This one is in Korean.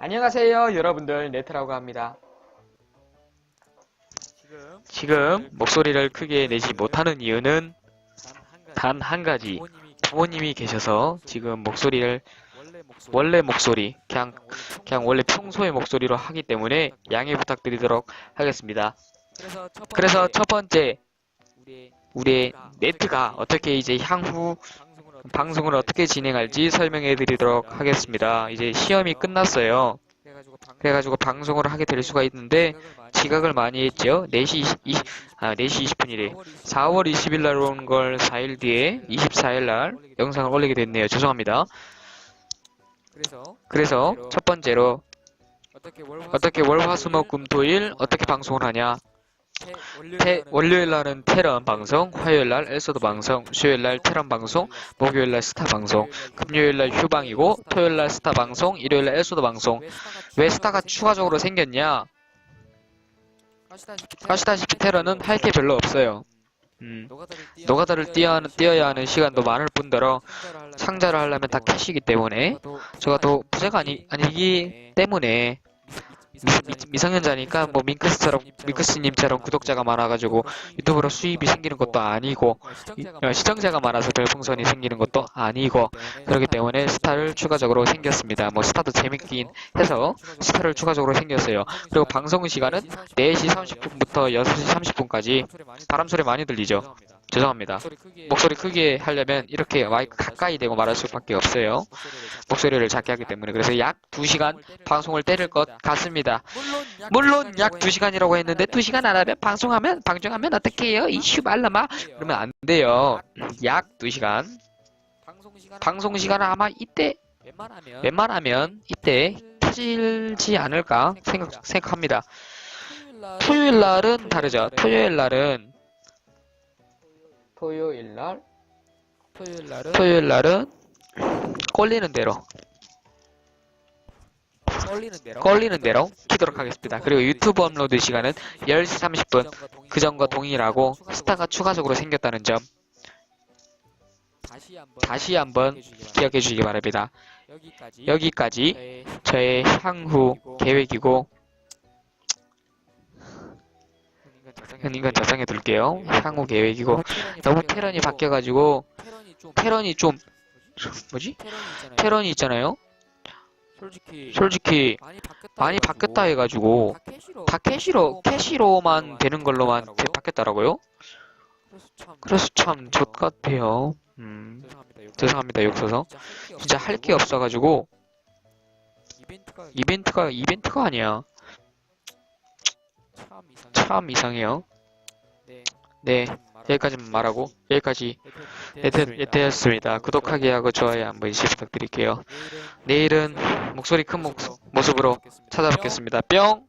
안녕하세요 여러분들. 네트라고 합니다. 지금 목소리를 크게 내지 못하는 이유는 단 한 가지. 부모님이 계셔서 지금 목소리를 원래 목소리 그냥 그냥 원래 평소의 목소리로 하기 때문에 양해 부탁드리도록 하겠습니다. 그래서 첫 번째 우리의 네트가 어떻게 이제 향후 방송을 어떻게 진행할지 설명해 드리도록 하겠습니다 이제 시험이 끝났어요 그래가지고 방송을 하게 될 수가 있는데 지각을 많이 했죠 4시 20, 아, 4시 20분이래 4월 20일 날 온 걸 4일 뒤에 24일 날 영상을 올리게 됐네요. 죄송합니다. 그래서 첫 번째로 어떻게 월화수목금토일 어떻게 방송을 하냐? 태, 월요일 날은 테런 방송, 화요일 날 엘소드 방송, 수요일 날 테런 방송, 목요일 날 스타 방송, 금요일 날 휴방이고 토요일 날 스타 방송, 일요일 날 엘소드 방송. 왜 스타가 추가적으로 생겼냐? 아시다시피 테러는 할게 별로 없어요. 음, 노가다를 뛰어야, 뛰어야 하는 시간도 많을 뿐더러 상자를 하려면 다 캐시기 때문에 제가 또 부자가 아니, 아니기 때문에 미, 성년자니까뭐 민크스처럼 민크스님처럼 구독자가 많아가지고 유튜브로 수입이 생기는 것도 아니고 이- 어, 시청자가 많아서 별풍선이 생기는 것도 아니고 그렇기 때문에 스타를 추가적으로 생겼습니다. 뭐 스타도 재밌긴 해서 스타를 추가적으로 생겼어요. 그리고 방송 시간은 4시 30분부터 6시 30분까지 바람 소리 많이 들리죠. 죄송합니다. 목소리 크게 하려면 이렇게 마이크 가까이 대고 말할 수밖에 없어요. 목소리를 작게 하기 때문에 그래서 약 2시간 방송을 때릴 것 같습니다. 물론 약 2시간이라고 했는데 2시간 안 하면 방송하면 방송하면 어떻게 해요? 이슈 말라마 그러면 안 돼요. 음, 약 2시간 방송 시간은 아마 이때 웬만하면 이때 터질지 않을까 생각, 생각합니다. 토요일 날은 다르죠. 토요일 날은 토요일 날? 토요일 날은? 토요일 날은 꼴리는 대로. 걸리는 대로? 꼴리는 대로 키도록 하겠습니다. 그리고 유튜브 업로드 시간은 10시 30분. 그 전과 동일하고 스타가 추가적으로 생겼다는 점 다시 한번 기억해 주시기 바랍니다. 여기까지 저의 향후 계획이고 이건 저장해 둘게요. 향후 계획이고 너무 테런이 바뀌어가지고 테런이 좀 뭐지? 테런이 있잖아요. 솔직히 솔직히 많이 바뀌었다 많이 바뀌었다 해가지고 다 캐시로 다 캐시로 캐시로만 되는 걸로만 되- 바뀌었더라고요. 그래서 참 그래서 참 좆같아요. 음 죄송합니다. 욕. 죄송합니다 욕 써서 진짜 할 게 없어가지고 이벤트가 이벤트가 아니야. 참 이상. 참 이상해요. 네. 네좀 말하고 여기까지 예태였습니다. 구독하기 하고 좋아요 한 번씩 부탁드릴게요. 내일은 목소리 큰 목, 모습으로. 찾아뵙겠습니다. 뿅!